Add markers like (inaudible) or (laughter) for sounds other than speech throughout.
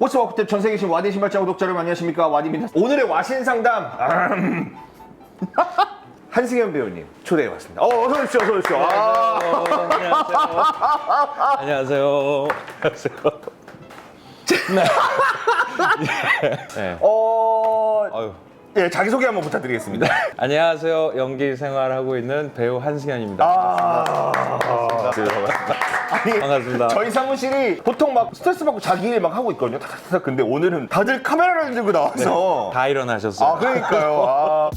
호스워크탭 전 세계 신 와디 신발자 구독자 여러분 안녕하십니까 와디입니다 오늘의 와신 상담 음. (laughs) 한승현 배우님 초대해봤습니다 어 어서 오십시오 어서 오십시오 아, 안녕하세요. 안녕하세요. 네. (laughs) 네. 어... 아유. 예, 자기소개 한번 부탁드리겠습니다 안녕하세요. 연기 생활하고 있는 배우 한승현입니다. 아... 아니, 반갑습니다. 저희 사무실이 보통 막 스트레스 받고 자기 일 막 하고 있거든요 타닥타닥 근데 오늘은 다들 카메라를 들고 나와서 다 일어나셨어요. 아 그러니까요. 아.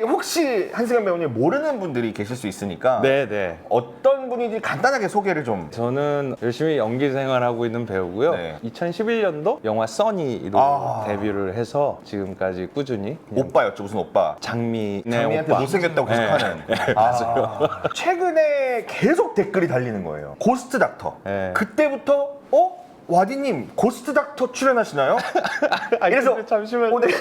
혹시 한승현 배우님 모르는 분들이 계실 수 있으니까 네, 네. 어떤 분인지 간단하게 소개를 좀. 저는 열심히 연기 생활하고 있는 배우고요. 네. 2011년도 영화 써니로 아. 데뷔를 해서 지금까지 꾸준히 그냥 오빠였죠 무슨 오빠? 장미 네, 장미한테. 못생겼다고 계속 네. 하는. 아, 최근에 계속 댓글이 달리는 거예요. 고스트 닥터. 네. 그때부터 어? 와디님 고스트 닥터 출연하시나요? (laughs) 아니, 근데 잠시만요. 어, 네. (laughs)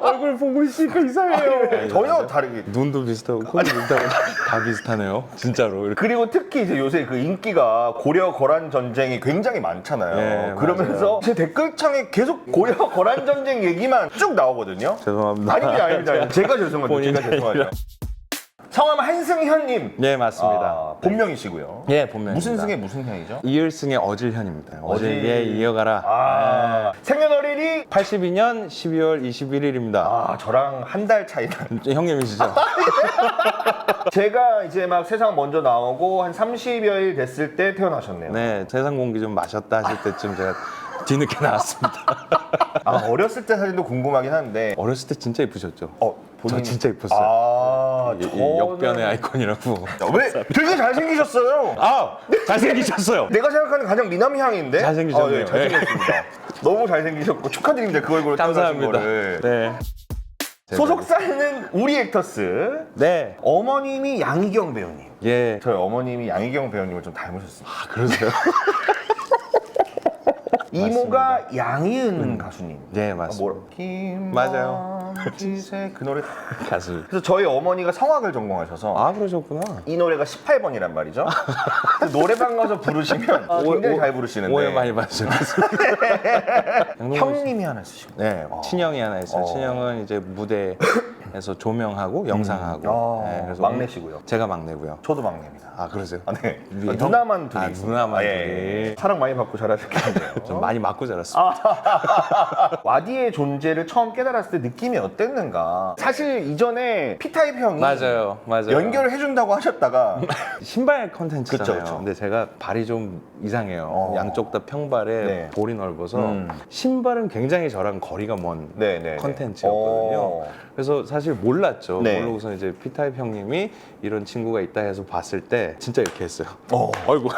얼굴 보고 있으니까 이상해요. 전혀 다르게. 눈도 비슷하고 코도 비슷하고 다 비슷하네요. 진짜로. 이렇게. 그리고 특히 이제 요새 그 인기가 고려 거란 전쟁이 굉장히 많잖아요. 네, 그러면서 제 댓글창에 계속 고려 거란 전쟁 얘기만 쭉 나오거든요. 죄송합니다. 아닙니다, 아닙니다. 제가 죄송합니다. 제가 죄송하죠. 성함 한승현님. 네, 맞습니다. 아, 본명이시고요. 예, 본명입니다. 무슨 승의 무슨 형이죠? 이을승의 어질현입니다. 어질. 어질에 이어가라. 아, 생년월일이 82년 12월 21일입니다. 아 저랑 한 달 차이 나. 형님이시죠? (laughs) 제가 이제 막 세상 먼저 나오고 한 30여일 됐을 때 태어나셨네요. 네, 세상 공기 좀 마셨다 하실 때쯤 제가 뒤늦게 나왔습니다. (laughs) 아 어렸을 때 사진도 궁금하긴 한데. 어렸을 때 진짜 이쁘셨죠? 어, 저 진짜 이뻤어요. 아, 이- 이 저는- 역변의 아이콘이라고. 왜? 되게 잘생기셨어요. 아, 잘생기셨어요. 내가 생각하는 가장 미남 향인데. 잘생기셨네요. 아, 네, 잘생겼습니다. (laughs) 너무 잘생기셨고 축하드립니다. 그 얼굴을 감사합니다. 거를. 네. 소속사는 우리 액터스. 네. 어머님이 양희경 배우님. 예. 저희 어머님이 양희경 배우님을 좀 닮으셨습니다. 아, 그러세요? (laughs) 이모가 양희은 가수님. 네, 아, 맞습니다. 뭐라? 김 맞아요. 지세 그 노래. (laughs) 가수. 그래서 저희 어머니가 성악을 전공하셔서 아, 그러셨구나. 이 노래가 18번이란 말이죠. 그 노래방 가서 부르시면 굉장히 잘 부르시는데 오해 많이 받으셨어요. (laughs) 형님이 하나 쓰시고. 네, 어. 친형이 하나 있어요. 어. 친형은 이제 무대 (laughs) 에서 조명하고 영상하고. 아, 네, 그래서 막내시고요. 제가 막내고요. 저도 막내입니다. 아 그러세요? 아, 네. 아, 형? 누나만 둘이. 아. 누나만 아, 예, 예. 둘이. 사랑 많이 받고 자라셨겠네요. (laughs) 좀 많이 맞고 자랐습니다. (laughs) 와디의 존재를 처음 깨달았을 때 느낌이 어땠는가? 사실 이전에 P타입 형이 맞아요, 맞아요. 연결을 해준다고 하셨다가 (laughs) 신발 컨텐츠잖아요. 그쵸, 그쵸. 근데 제가 발이 좀 이상해요. 어. 양쪽 다 평발에 네. 볼이 넓어서 음. 신발은 굉장히 저랑 거리가 먼 네, 네, 네. 컨텐츠였거든요. 어. 그래서 사실 몰랐죠. 네. 모르고서 이제 P타입 형님이 이런 친구가 있다 해서 봤을 때 진짜 이렇게 했어요. 어, 아이고.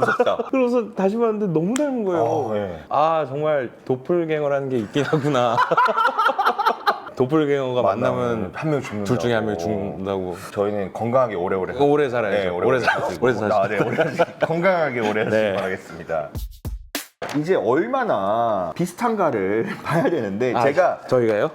무섭다. (laughs) 그래서 다시 봤는데 너무 닮은 거예요. 어, 네. 아 정말 도플갱어라는 게 있긴 하구나. (laughs) 도플갱어가 만나면 한명 죽는다. 둘 중에 한명 죽는다고. 저희는 건강하게 오래오래 사- 오래 살아야죠. 네, 오래 살- 사시고. 오래 사시고. 아, 네, 오래. 건강하게 오래 하시길 네. 바라겠습니다. 이제 얼마나 비슷한가를 (laughs) 봐야 되는데 아, 제가 저희가요?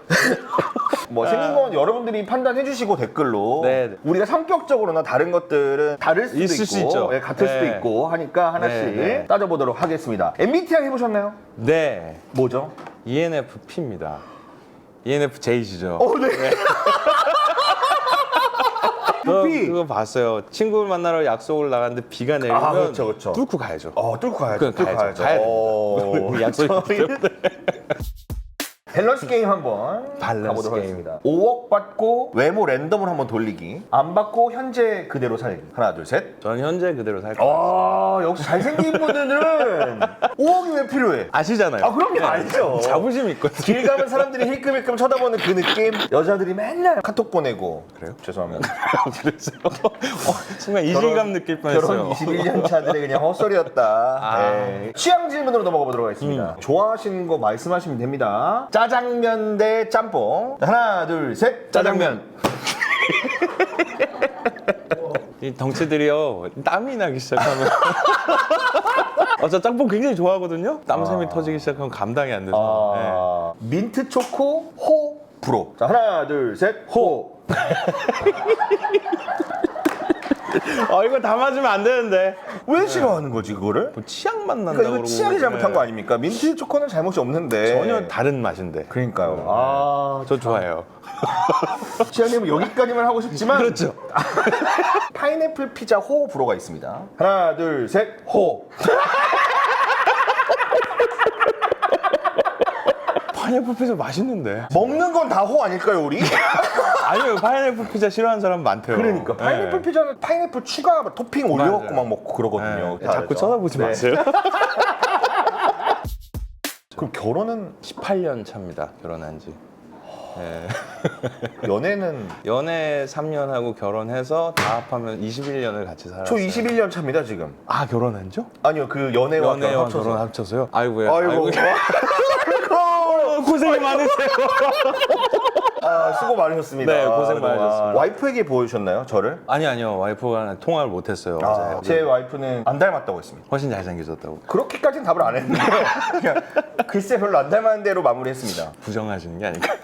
뭐 생긴 건 여러분들이 판단해 주시고 댓글로 네, 네. 우리가 성격적으로나 다른 것들은 다를 수도 있을 있고 수 있죠. 예, 같을 수도 네. 있고 하니까 하나씩 네, 네. 따져보도록 하겠습니다. MBTI 해보셨나요? 네. 뭐죠? ENFP입니다. ENFJ시죠. 어, 네. (laughs) 저 FP. 그거 봤어요. 친구를 만나러 약속을 나갔는데 비가 내리면 아, 그렇죠, 그렇죠. 뚫고 가야죠. 어, 뚫고 가야죠. 그건 뚫고 가야죠. 가야 됩니다. 어, 약속이 있기 저희는 (laughs) 밸런스 게임 한번 밸런스 가보도록 게임. 하겠습니다. 5억 받고 외모 랜덤을 한번 돌리기. 안 받고 현재 그대로 살기. 하나, 둘, 셋. 저는 현재 그대로 살 거예요. 아, 역시 잘생긴 분들은 5억이 왜 필요해? 아시잖아요. 아, 그럼요, 알죠. 자부심 있거든요. 길 가면 사람들이 힐끔힐끔 쳐다보는 그 느낌 여자들이 맨날 카톡 보내고 그래요? 죄송합니다 (laughs) 그래서 어, 순간 이질감 느낄 뻔했어요. 결혼 21년 차들의 그냥 헛소리였다 아. 네. 취향 질문으로 넘어가 보도록 하겠습니다 좋아하시는 거 말씀하시면 됩니다 짜 장면 대 짬뽕. 하나 둘 셋. 짜장면. (laughs) 이 덩치들이요 땀이 나기 시작하면. (laughs) 어, 저 짬뽕 굉장히 좋아하거든요. 땀샘이 아. 터지기 시작하면 감당이 안 돼서. 네. 아, 민트 초코 호 브로 자 하나 둘 셋. 호 (laughs) 아 이거 다 맞으면 안 되는데. 왜 싫어하는 거지 그거를? 뭐 치약 맛 난다고 그러니까 이거 그러고. 치약이 잘못한 네. 거 아닙니까? 민트 초코는 잘못이 없는데 전혀 다른 맛인데. 그러니까요. 아, 저 좋아해요. 치아님은 (laughs) 여기까지만 하고 싶지만 그렇죠. (laughs) 파인애플 피자 호 불어가 있습니다. 하나, 둘, 셋, 호. (laughs) 파인애플 피자 맛있는데. 먹는 건 다 호 아닐까요, 우리? (laughs) 아니요 파인애플 피자 싫어하는 사람 많대요. 그러니까 파인애플 네. 피자는 파인애플 추가 토핑 올려갖고 맞아요. 막 먹고 그러거든요. 네. 다 자꾸 그래서. 쳐다보지 네. 마세요. (laughs) 그럼 결혼은 18년 차입니다. 결혼한 지. 네. (laughs) 연애는 연애 3년 하고 결혼해서 다 합하면 21년을 같이 살았어요. 저 21년 차입니다 지금. 아 결혼한 죠? 아니요 그 연애와 연애와 결혼 합쳐서. 결혼 합쳐서요? 아이고야. 아이고. 아이고, 고생이 많으세요. (laughs) 아, 수고 많으셨습니다. 네, 고생 그동안. 많으셨습니다. 와이프에게 보여주셨나요, 저를? 아니 아니요 와이프가 통화를 못했어요. 아, 어제. 제 와이프는 안 닮았다고 했습니다. 훨씬 잘생겨졌다고 그렇게까지는 답을 안 했는데 (laughs) 그냥 글쎄 별로 안 닮았는 대로 마무리했습니다. 부정하시는 게 아닐까. (laughs)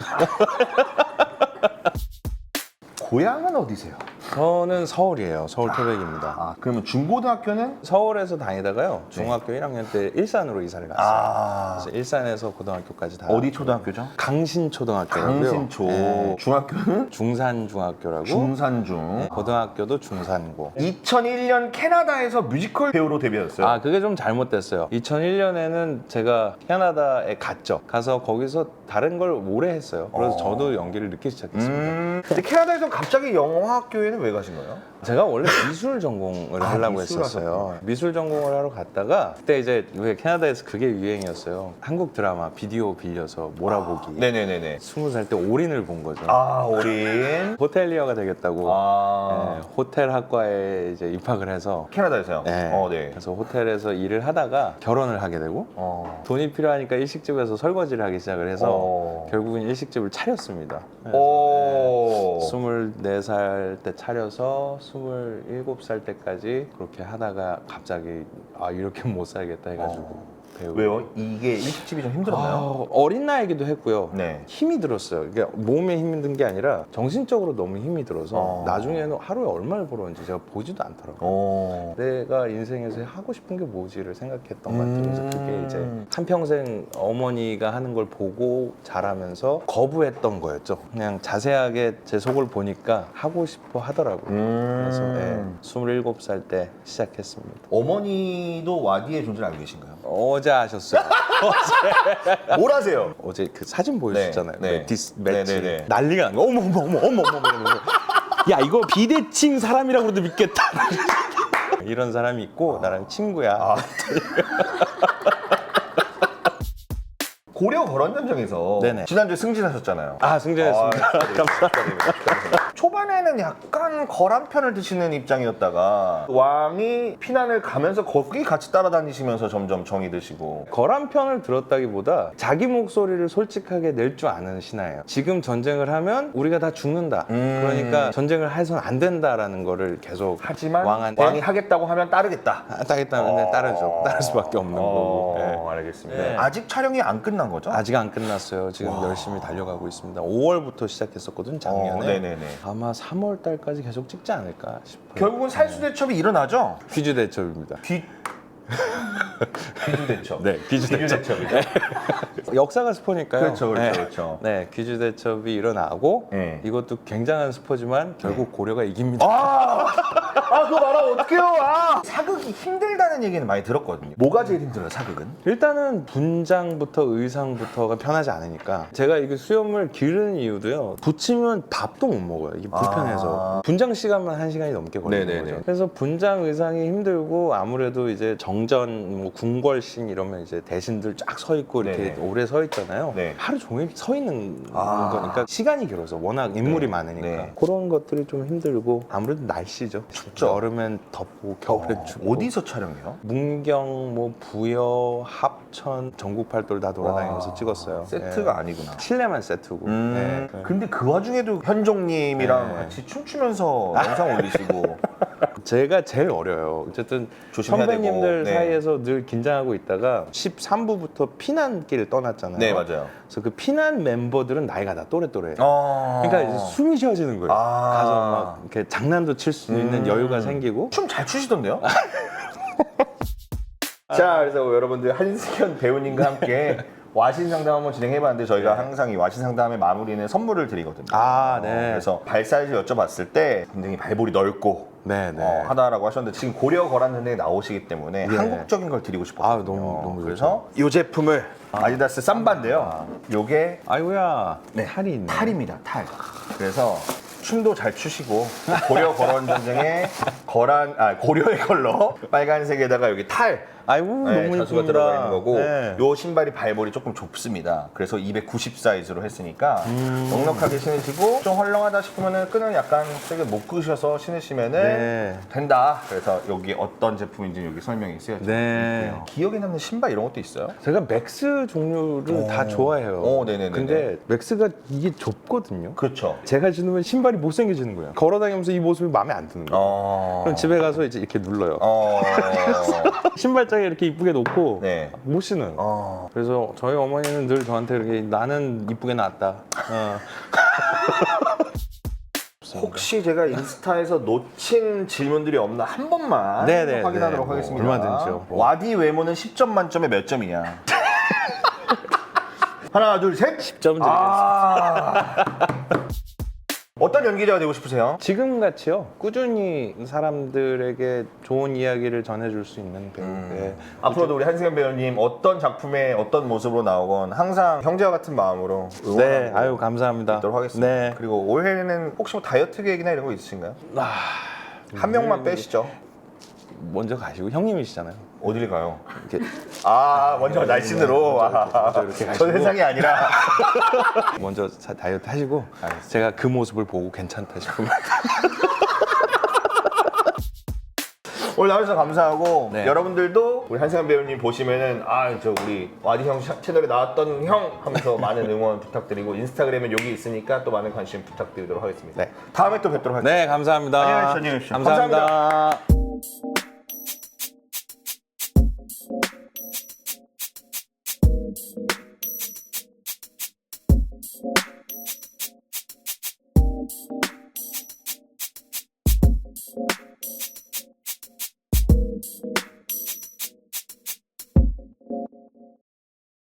고향은 어디세요? 저는 서울이에요. 서울 토백입니다. 아 그러면 중고등학교는? 서울에서 다니다가요. 중학교 1학년 때 일산으로 이사를 갔어요. 아 그래서 일산에서 고등학교까지 다 어디 초등학교죠? 강신초등학교라고요. 강신초. 네. 중학교는 중산중학교라고. 중산중. 네, 고등학교도 중산고. 2001년 캐나다에서 뮤지컬 배우로 데뷔하셨어요. 아 그게 좀 잘못됐어요. 2001년에는 제가 캐나다에 갔죠. 가서 거기서 다른 걸 오래 했어요. 그래서 어. 저도 연기를 늦게 시작했습니다. 음, 근데 캐나다에서 갑자기 영어학교에는 왜 가신 거예요? 제가 원래 미술 전공을 아, 하려고 미술 했었어요. 하셨구나. 미술 전공을 하러 갔다가 그때 이제 왜 캐나다에서 그게 유행이었어요. 한국 드라마 비디오 빌려서 몰아보기. 네네네네. 스무 살 때 올인을 본 거죠. 아 올인. 호텔리어가 되겠다고 아 네, 호텔 학과에 이제 입학을 해서 캐나다에서요. 네. 어 네. 그래서 호텔에서 일을 하다가 결혼을 하게 되고 어. 돈이 필요하니까 일식집에서 설거지를 하기 시작을 해서 어. 결국은 일식집을 차렸습니다. 그래서, 오. 네, 24살 때 차려서 27살 때까지 그렇게 하다가 갑자기 아 이렇게 못 살겠다 해가지고 배우고 왜요? 이게 일식집이 좀 힘들었나요? 아, 어린 나이기도 했고요. 네. 힘이 들었어요. 그러니까 몸에 힘이 든 게 아니라 정신적으로 너무 힘이 들어서 어. 나중에는 하루에 얼마를 벌었는지 제가 보지도 않더라고요. 어. 내가 인생에서 하고 싶은 게 뭐지를 생각했던 것 같아요. 그래서 그게 음. 이제 한평생 어머니가 하는 걸 보고 자라면서 거부했던 거였죠. 그냥 자세하게 제 속을 보니까 하고 싶어 하더라고요. 그래서 음. 네, 27살 때 시작했습니다. 어머니도 와디의 존재를 알고 계신가요? 어제 하셨어요. (laughs) 뭘 하세요? 어제 그 사진 보여주셨잖아요. 네, 네. 그 디스 매치 네, 네, 네. 난리가 난 거야. 어머 어머 어머 어머 어머 어머 어머. (laughs) 야 이거 비대칭 사람이라고 그래도 믿겠다. (laughs) 이런 사람이 있고 나랑 친구야. 아. 고려 거란전쟁에서 네네. 지난주에 승진하셨잖아요. 아 승진했습니다. 아, 감사합니다. 초반에는 약간 거란 편을 드시는 입장이었다가 왕이 피난을 가면서 거기 같이 따라다니시면서 점점 정이 드시고 거란 편을 들었다기보다 자기 목소리를 솔직하게 낼 줄 아는 신하예요. 지금 전쟁을 하면 우리가 다 죽는다. 음. 그러니까 전쟁을 해서는 안 된다라는 거를 계속 하지만 왕한테 왕이 하겠다고 하면 따르겠다. 아, 따겠다는데 따르죠. 따를 수밖에 없는 거고. 네. 어, 알겠습니다. 네. 아직 촬영이 안 끝난 거죠? 아직 안 끝났어요. 지금 열심히 달려가고 있습니다. 5월부터 시작했었거든 작년에. 어, 네네네. 아마 3월 달까지 계속 찍지 않을까 싶어요. 결국은 살수대첩이 일어나죠? 퀴즈 대첩입니다. 귀 귀주대첩. (laughs) 네, 퀴즈 대첩. 귀주대첩이죠. (laughs) 역사가 스포니까요. 그렇죠, 그렇죠, 네. 그렇죠. 네, 퀴즈 대첩이 일어나고 네. 이것도 굉장한 스포지만 결국 고려가 이깁니다. 아, (laughs) 아 그거 말하면 어떡해요? 아. 사극이 힘들다는 얘기는 많이 들었거든요. 뭐가 제일 힘들어요, 사극은? 일단은 분장부터 의상부터가 편하지 않으니까 제가 이게 수염을 기르는 이유도요 붙이면 밥도 못 먹어요 이게 불편해서 아. 분장 시간만 한 시간이 넘게 걸리는 네네네. 거죠 그래서 분장 의상이 힘들고 아무래도 이제 정전 뭐 궁궐신 이러면 이제 대신들 쫙 서 있고 이렇게 네네. 오래 서 있잖아요 네. 하루 종일 서 있는 아. 거니까 시간이 길어서 워낙 인물이 네. 많으니까 네. 그런 것들이 좀 힘들고 아무래도 날씨죠 춥죠. 여름엔 덥고 겨울엔 어, 춥고 어디서 촬영해요? 문경, 뭐 부여, 합천, 전국 팔도를 다 돌아다니면서 와, 찍었어요. 세트가 예. 아니구나. 실내만 세트고. 음, 예. 근데 그 와중에도 현종님이랑 네. 같이 춤추면서 영상 올리시고 (laughs) 제가 제일 어려요. 어쨌든 조심해야 선배님들 되고, 네. 사이에서 늘 긴장하고 있다가 13부부터 피난길 떠났잖아요. 네, 맞아요. 그래서 그 피난 멤버들은 나이가 다 또래또래. 어. 그러니까 이제 숨이 쉬어지는 거예요. 아. 가서 막 이렇게 장난도 칠 수 있는 음. 여유가 생기고. 춤 잘 추시던데요? (laughs) 자, 그래서 여러분들 한승현 배우님과 함께 와신 상담 한번 진행해봤는데 저희가 항상 이 와신 상담의 마무리는 선물을 드리거든요. 아, 네. 그래서 발 사이즈 여쭤봤을 때 굉장히 발볼이 넓고 네, 네. 어, 하다라고 하셨는데 지금 고려 거란 현대에 나오시기 때문에 예. 한국적인 걸 드리고 싶었거든요. 아, 너무, 너무 그래서 이 제품을 아 디다스 삼바인데요. 요게 아이고야. 네, 탈이 있네. 탈입니다. 탈. 그래서 춤도 잘 추시고 고려 거란 전쟁의 거란 아 고려의 컬러 (laughs) 빨간색에다가 여기 탈 아이고 네, 너무 자수가. 들어가 있는 거고 네. 요 신발이 발볼이 조금 좁습니다. 그래서 290 사이즈로 했으니까 음. 넉넉하게 신으시고 좀 헐렁하다 싶으면은 끈을 약간 세게 못 끄셔서 신으시면은 네. 된다. 그래서 여기 어떤 제품인지 여기 설명이 쓰여져 네. 있고요. 기억에 남는 신발 이런 것도 있어요? 제가 맥스 종류를 오. 다 좋아해요. 오, 네네네네. 근데 맥스가 이게 좁거든요. 그렇죠. 제가 신으면 신발이 못 생겨지는 거예요. 걸어다니면서 이 모습이 마음에 안 드는 거예요. 어. 그럼 집에 가서 이제 이렇게 눌러요. 어. (laughs) 신발장 에 이렇게 이쁘게 놓고 네. 못 신어요. 어. 그래서 저희 어머니는 늘 저한테 이렇게 나는 이쁘게 나왔다. 어. (laughs) 혹시 제가 인스타에서 놓친 질문들이 없나 한 번만 네네, 확인하도록 네. 하겠습니다. 뭐 얼마든지요. 뭐. 와디 외모는 10점 만점에 몇 점이냐? (laughs) 하나, 둘, 셋. 10점 드리겠습니다. 아. 어떤 연기자가 되고 싶으세요? 지금 같이요. 꾸준히 사람들에게 좋은 이야기를 전해줄 수 있는 배우. 음. 네. 앞으로도 우리 한승현 배우님 어떤 작품에 어떤 모습으로 나오건 항상 형제와 같은 마음으로 응원하고 네, 아유 감사합니다. 있도록 하겠습니다. 네. 그리고 올해는 혹시 뭐 다이어트 계획이나 이런 거 있으신가요? 아, 한 명만 빼시죠. 먼저 가시고 형님이시잖아요. 어디를 가요? 이렇게 아 먼저 날씬으로 이렇게, 아, 먼저 이렇게 저 가시고. 세상이 아니라 (laughs) 먼저 사- 다이어트 하시고 알겠습니다. 제가 그 모습을 보고 괜찮다 싶으면 (laughs) 오늘 나와주셔서 감사하고 네. 여러분들도 우리 한승현 배우님 보시면은 아 저 우리 와디 형 샤- 채널에 나왔던 형 하면서 많은 응원 부탁드리고 인스타그램은 여기 있으니까 또 많은 관심 부탁드리도록 하겠습니다. 네. 다음에 또 뵙도록 하겠습니다. 네 감사합니다. 안녕히 계십시오, 계십시오. 감사합니다.